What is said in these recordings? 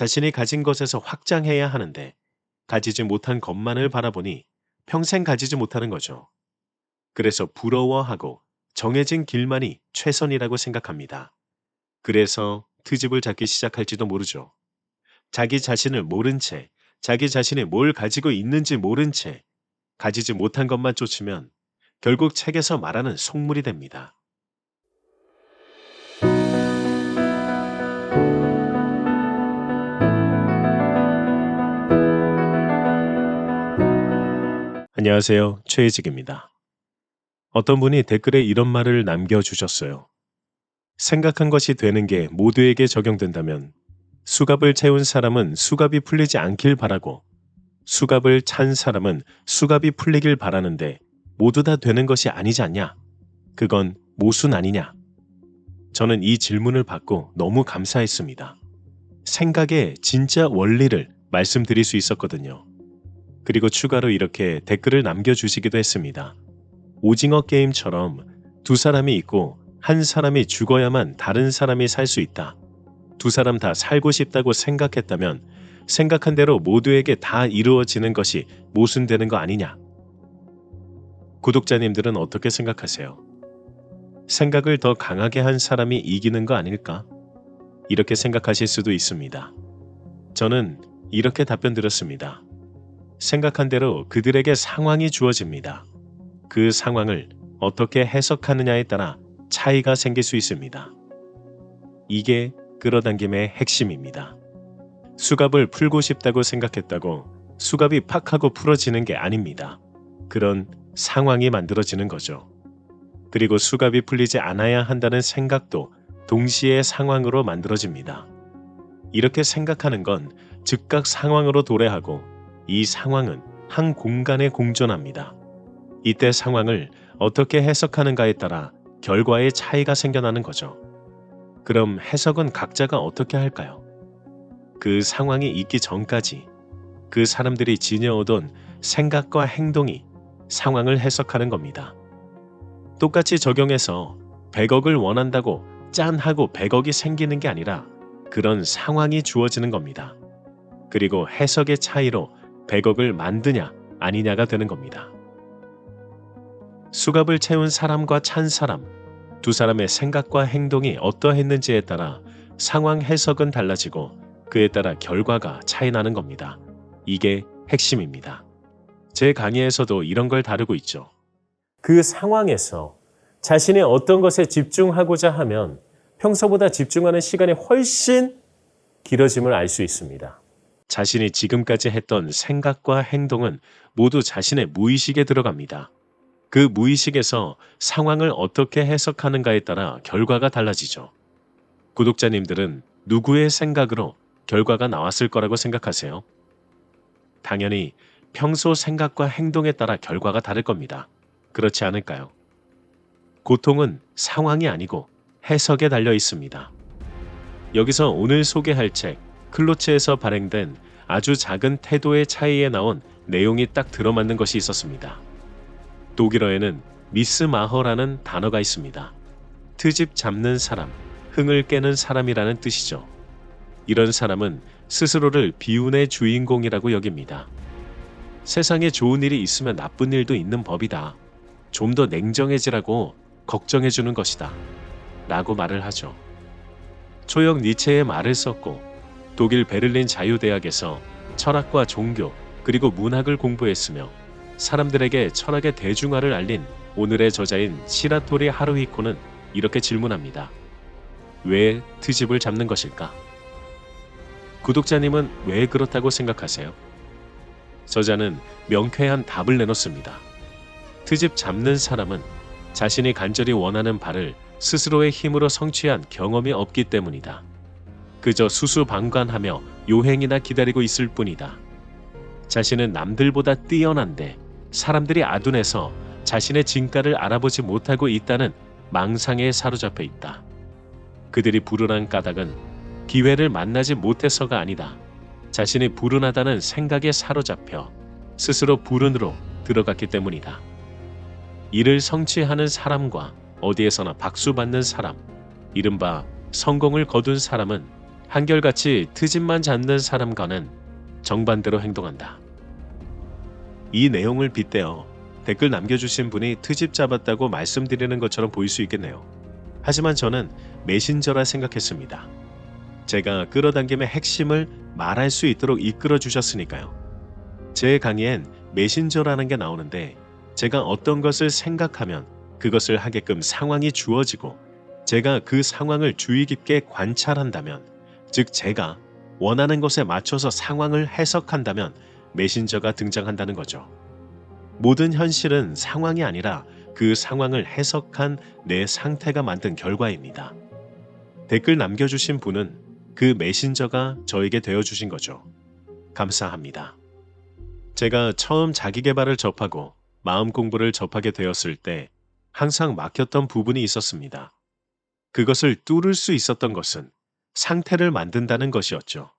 자신이 가진 것에서 확장해야 하는데 가지지 못한 것만을 바라보니 평생 가지지 못하는 거죠. 그래서 부러워하고 정해진 길만이 최선이라고 생각합니다. 그래서 트집을 잡기 시작할지도 모르죠. 자기 자신을 모른 채, 자기 자신이 뭘 가지고 있는지 모른 채, 가지지 못한 것만 쫓으면 결국 책에서 말하는 속물이 됩니다. 안녕하세요. 최혜직입니다. 어떤 분이 댓글에 이런 말을 남겨주셨어요. 생각한 것이 되는 게 모두에게 적용된다면 수갑을 채운 사람은 수갑이 풀리지 않길 바라고 수갑을 찬 사람은 수갑이 풀리길 바라는데 모두 다 되는 것이 아니지 않냐? 그건 모순 아니냐? 저는 이 질문을 받고 너무 감사했습니다. 생각의 진짜 원리를 말씀드릴 수 있었거든요. 그리고 추가로 이렇게 댓글을 남겨주시기도 했습니다. 오징어 게임처럼 두 사람이 있고 한 사람이 죽어야만 다른 사람이 살 수 있다. 두 사람 다 살고 싶다고 생각했다면 생각한 대로 모두에게 다 이루어지는 것이 모순되는 거 아니냐? 구독자님들은 어떻게 생각하세요? 생각을 더 강하게 한 사람이 이기는 거 아닐까? 이렇게 생각하실 수도 있습니다. 저는 이렇게 답변 드렸습니다. 생각한 대로 그들에게 상황이 주어집니다. 그 상황을 어떻게 해석하느냐에 따라 차이가 생길 수 있습니다. 이게 끌어당김의 핵심입니다. 수갑을 풀고 싶다고 생각했다고 수갑이 팍 하고 풀어지는 게 아닙니다. 그런 상황이 만들어지는 거죠. 그리고 수갑이 풀리지 않아야 한다는 생각도 동시에 상황으로 만들어집니다. 이렇게 생각하는 건 즉각 상황으로 도래하고 이 상황은 한 공간에 공존합니다. 이때 상황을 어떻게 해석하는가에 따라 결과의 차이가 생겨나는 거죠. 그럼 해석은 각자가 어떻게 할까요? 그 상황이 있기 전까지 그 사람들이 지녀오던 생각과 행동이 상황을 해석하는 겁니다. 똑같이 적용해서 100억을 원한다고 짠 하고 100억이 생기는 게 아니라 그런 상황이 주어지는 겁니다. 그리고 해석의 차이로 100억을 만드냐 아니냐가 되는 겁니다. 수갑을 채운 사람과 찬 사람, 두 사람의 생각과 행동이 어떠했는지에 따라 상황 해석은 달라지고 그에 따라 결과가 차이 나는 겁니다. 이게 핵심입니다. 제 강의에서도 이런 걸 다루고 있죠. 그 상황에서 자신이 어떤 것에 집중하고자 하면 평소보다 집중하는 시간이 훨씬 길어짐을 알 수 있습니다. 자신이 지금까지 했던 생각과 행동은 모두 자신의 무의식에 들어갑니다. 그 무의식에서 상황을 어떻게 해석하는가에 따라 결과가 달라지죠. 구독자님들은 누구의 생각으로 결과가 나왔을 거라고 생각하세요? 당연히 평소 생각과 행동에 따라 결과가 다를 겁니다. 그렇지 않을까요? 고통은 상황이 아니고 해석에 달려 있습니다. 여기서 오늘 소개할 책 클로츠에서 발행된 아주 작은 태도의 차이에 나온 내용이 딱 들어맞는 것이 있었습니다. 독일어에는 미스 마허라는 단어가 있습니다. 트집 잡는 사람, 흥을 깨는 사람이라는 뜻이죠. 이런 사람은 스스로를 비운의 주인공이라고 여깁니다. 세상에 좋은 일이 있으면 나쁜 일도 있는 법이다. 좀 더 냉정해지라고 걱정해주는 것이다. 라고 말을 하죠. 초역 니체의 말을 썼고 독일 베를린 자유대학에서 철학과 종교 그리고 문학을 공부했으며 사람들에게 철학의 대중화를 알린 오늘의 저자인 시라토리 하루히코는 이렇게 질문합니다. 왜 트집을 잡는 것일까? 구독자님은 왜 그렇다고 생각하세요? 저자는 명쾌한 답을 내놓습니다. 트집 잡는 사람은 자신이 간절히 원하는 바를 스스로의 힘으로 성취한 경험이 없기 때문이다. 그저 수수방관하며 요행이나 기다리고 있을 뿐이다. 자신은 남들보다 뛰어난데 사람들이 아둔해서 자신의 진가를 알아보지 못하고 있다는 망상에 사로잡혀 있다. 그들이 불운한 까닭은 기회를 만나지 못해서가 아니다. 자신이 불운하다는 생각에 사로잡혀 스스로 불운으로 들어갔기 때문이다. 이를 성취하는 사람과 어디에서나 박수받는 사람, 이른바 성공을 거둔 사람은 한결같이 트집만 잡는 사람과는 정반대로 행동한다. 이 내용을 빗대어 댓글 남겨주신 분이 트집 잡았다고 말씀드리는 것처럼 보일 수 있겠네요. 하지만 저는 메신저라 생각했습니다. 제가 끌어당김의 핵심을 말할 수 있도록 이끌어 주셨으니까요. 제 강의엔 메신저라는 게 나오는데 제가 어떤 것을 생각하면 그것을 하게끔 상황이 주어지고 제가 그 상황을 주의 깊게 관찰한다면 즉 제가 원하는 것에 맞춰서 상황을 해석한다면 메신저가 등장한다는 거죠. 모든 현실은 상황이 아니라 그 상황을 해석한 내 상태가 만든 결과입니다. 댓글 남겨주신 분은 그 메신저가 저에게 되어주신 거죠. 감사합니다. 제가 처음 자기 개발을 접하고 마음 공부를 접하게 되었을 때 항상 막혔던 부분이 있었습니다. 그것을 뚫을 수 있었던 것은 상태를 만든다는 것이었죠.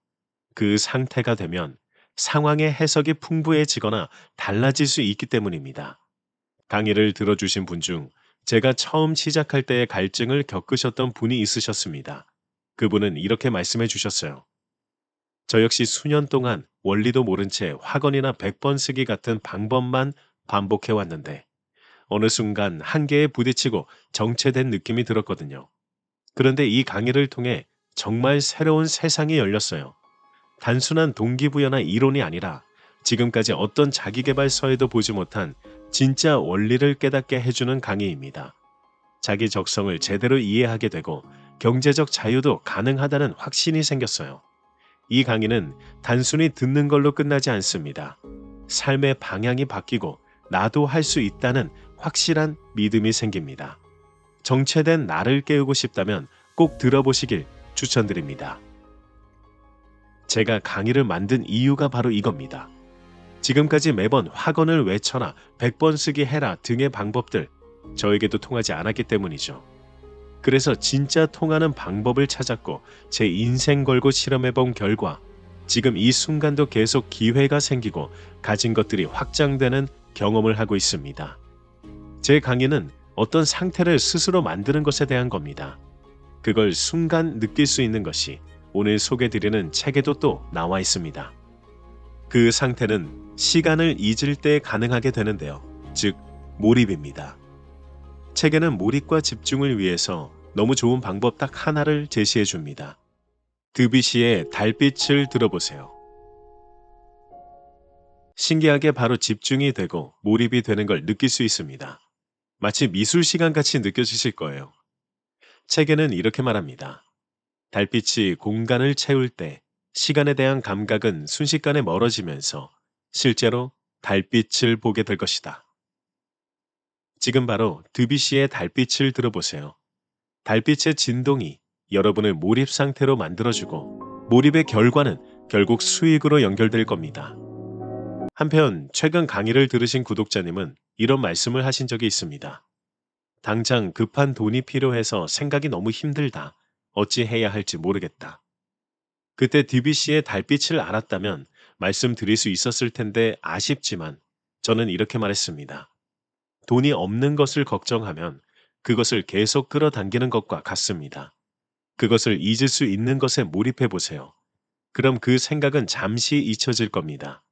그 상태가 되면 상황의 해석이 풍부해지거나 달라질 수 있기 때문입니다. 강의를 들어주신 분 중 제가 처음 시작할 때의 갈증을 겪으셨던 분이 있으셨습니다. 그분은 이렇게 말씀해 주셨어요. 저 역시 수년 동안 원리도 모른 채 학원이나 100번 쓰기 같은 방법만 반복해 왔는데 어느 순간 한계에 부딪히고 정체된 느낌이 들었거든요. 그런데 이 강의를 통해 정말 새로운 세상이 열렸어요. 단순한 동기부여나 이론이 아니라 지금까지 어떤 자기개발서에도 보지 못한 진짜 원리를 깨닫게 해주는 강의입니다. 자기 적성을 제대로 이해하게 되고 경제적 자유도 가능하다는 확신이 생겼어요. 이 강의는 단순히 듣는 걸로 끝나지 않습니다. 삶의 방향이 바뀌고 나도 할 수 있다는 확실한 믿음이 생깁니다. 정체된 나를 깨우고 싶다면 꼭 들어보시길 추천드립니다. 제가 강의를 만든 이유가 바로 이겁니다. 지금까지 매번 학원을 외쳐라, 100번 쓰기 해라 등의 방법들 저에게도 통하지 않았기 때문이죠. 그래서 진짜 통하는 방법을 찾았고 제 인생 걸고 실험해 본 결과 지금 이 순간도 계속 기회가 생기고 가진 것들이 확장되는 경험을 하고 있습니다. 제 강의는 어떤 상태를 스스로 만드는 것에 대한 겁니다. 그걸 순간 느낄 수 있는 것이 오늘 소개드리는 책에도 또 나와 있습니다. 그 상태는 시간을 잊을 때 가능하게 되는데요. 즉, 몰입입니다. 책에는 몰입과 집중을 위해서 너무 좋은 방법 딱 하나를 제시해 줍니다. 드비시의 달빛을 들어보세요. 신기하게 바로 집중이 되고 몰입이 되는 걸 느낄 수 있습니다. 마치 미술 시간 같이 느껴지실 거예요. 책에는 이렇게 말합니다. 달빛이 공간을 채울 때 시간에 대한 감각은 순식간에 멀어지면서 실제로 달빛을 보게 될 것이다. 지금 바로 드비시의 달빛을 들어보세요. 달빛의 진동이 여러분을 몰입 상태로 만들어주고 몰입의 결과는 결국 수익으로 연결될 겁니다. 한편 최근 강의를 들으신 구독자님은 이런 말씀을 하신 적이 있습니다. 당장 급한 돈이 필요해서 생각이 너무 힘들다. 어찌 해야 할지 모르겠다. 그때 DBC의 달빛을 알았다면 말씀드릴 수 있었을 텐데 아쉽지만 저는 이렇게 말했습니다. 돈이 없는 것을 걱정하면 그것을 계속 끌어당기는 것과 같습니다. 그것을 잊을 수 있는 것에 몰입해 보세요. 그럼 그 생각은 잠시 잊혀질 겁니다.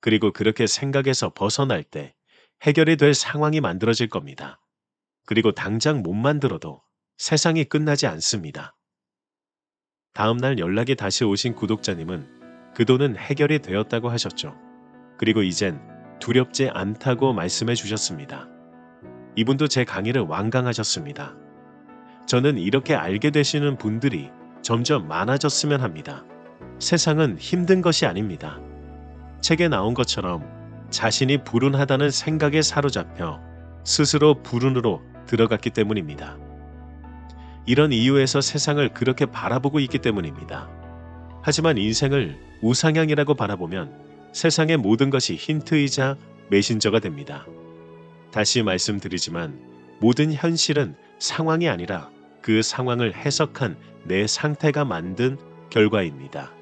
그리고 그렇게 생각에서 벗어날 때 해결이 될 상황이 만들어질 겁니다. 그리고 당장 못 만들어도 세상이 끝나지 않습니다. 다음날 연락이 다시 오신 구독자님은 그 돈은 해결이 되었다고 하셨죠. 그리고 이젠 두렵지 않다고 말씀해 주셨습니다. 이분도 제 강의를 완강하셨습니다. 저는 이렇게 알게 되시는 분들이 점점 많아졌으면 합니다. 세상은 힘든 것이 아닙니다. 책에 나온 것처럼 자신이 불운하다는 생각에 사로잡혀 스스로 불운으로 들어갔기 때문입니다. 이런 이유에서 세상을 그렇게 바라보고 있기 때문입니다. 하지만 인생을 우상향이라고 바라보면 세상의 모든 것이 힌트이자 메신저가 됩니다. 다시 말씀드리지만 모든 현실은 상황이 아니라 그 상황을 해석한 내 상태가 만든 결과입니다.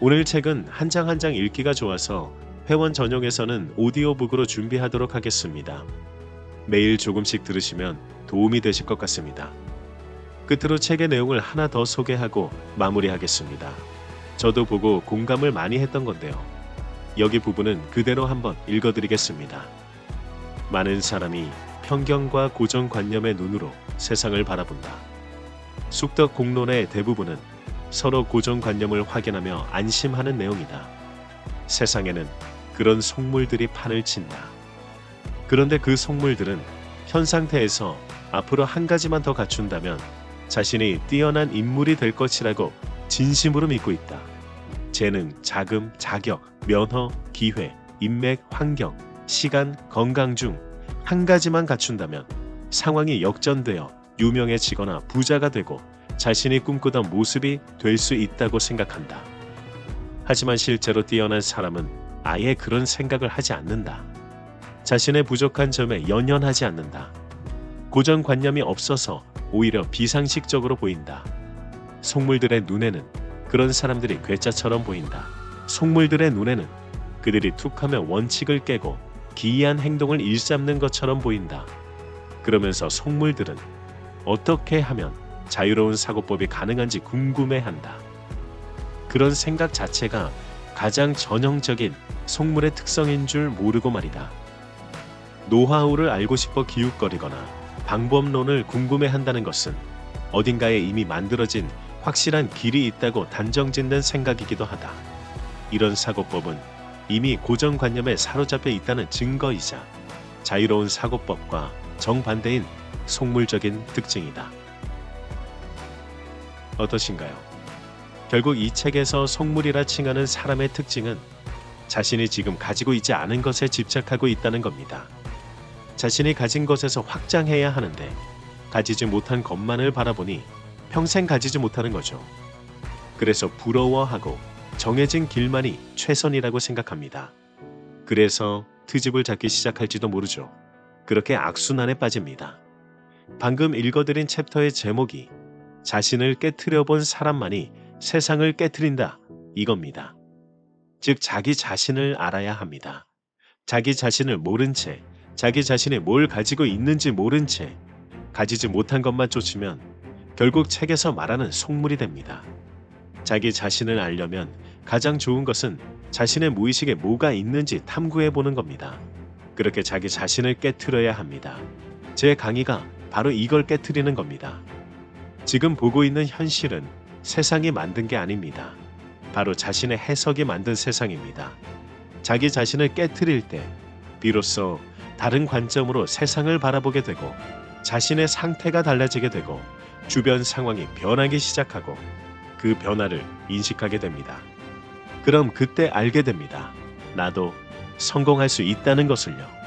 오늘 책은 한 장 한 장 읽기가 좋아서 회원 전용에서는 오디오북으로 준비하도록 하겠습니다. 매일 조금씩 들으시면 도움이 되실 것 같습니다. 끝으로 책의 내용을 하나 더 소개하고 마무리하겠습니다. 저도 보고 공감을 많이 했던 건데요. 여기 부분은 그대로 한번 읽어드리겠습니다. 많은 사람이 편견과 고정관념의 눈으로 세상을 바라본다. 숙덕 공론의 대부분은 서로 고정관념을 확인하며 안심하는 내용이다. 세상에는 그런 속물들이 판을 친다. 그런데 그 속물들은 현 상태에서 앞으로 한 가지만 더 갖춘다면 자신이 뛰어난 인물이 될 것이라고 진심으로 믿고 있다. 재능, 자금, 자격, 면허, 기회, 인맥, 환경, 시간, 건강 중 한 가지만 갖춘다면 상황이 역전되어 유명해지거나 부자가 되고 자신이 꿈꾸던 모습이 될 수 있다고 생각한다. 하지만 실제로 뛰어난 사람은 아예 그런 생각을 하지 않는다. 자신의 부족한 점에 연연하지 않는다. 고정관념이 없어서 오히려 비상식적으로 보인다. 속물들의 눈에는 그런 사람들이 괴짜처럼 보인다. 속물들의 눈에는 그들이 툭하면 원칙을 깨고 기이한 행동을 일삼는 것처럼 보인다. 그러면서 속물들은 어떻게 하면 자유로운 사고법이 가능한지 궁금해한다. 그런 생각 자체가 가장 전형적인 속물의 특성인 줄 모르고 말이다. 노하우를 알고 싶어 기웃거리거나 방법론을 궁금해 한다는 것은 어딘가에 이미 만들어진 확실한 길이 있다고 단정 짓는 생각이기도 하다. 이런 사고법은 이미 고정관념에 사로잡혀 있다는 증거이자 자유로운 사고법과 정반대인 속물적인 특징이다. 어떠신가요? 결국 이 책에서 속물이라 칭하는 사람의 특징은 자신이 지금 가지고 있지 않은 것에 집착하고 있다는 겁니다. 자신이 가진 것에서 확장해야 하는데 가지지 못한 것만을 바라보니 평생 가지지 못하는 거죠. 그래서 부러워하고 정해진 길만이 최선이라고 생각합니다. 그래서 트집을 잡기 시작할지도 모르죠. 그렇게 악순환에 빠집니다. 방금 읽어드린 챕터의 제목이 자신을 깨트려 본 사람만이 세상을 깨트린다 이겁니다. 즉 자기 자신을 알아야 합니다. 자기 자신을 모른 채 자기 자신이 뭘 가지고 있는지 모른 채 가지지 못한 것만 쫓으면 결국 책에서 말하는 속물이 됩니다. 자기 자신을 알려면 가장 좋은 것은 자신의 무의식에 뭐가 있는지 탐구해 보는 겁니다. 그렇게 자기 자신을 깨트려야 합니다. 제 강의가 바로 이걸 깨트리는 겁니다. 지금 보고 있는 현실은 세상이 만든 게 아닙니다. 바로 자신의 해석이 만든 세상입니다. 자기 자신을 깨트릴 때 비로소 다른 관점으로 세상을 바라보게 되고 자신의 상태가 달라지게 되고 주변 상황이 변하기 시작하고 그 변화를 인식하게 됩니다. 그럼 그때 알게 됩니다. 나도 성공할 수 있다는 것을요.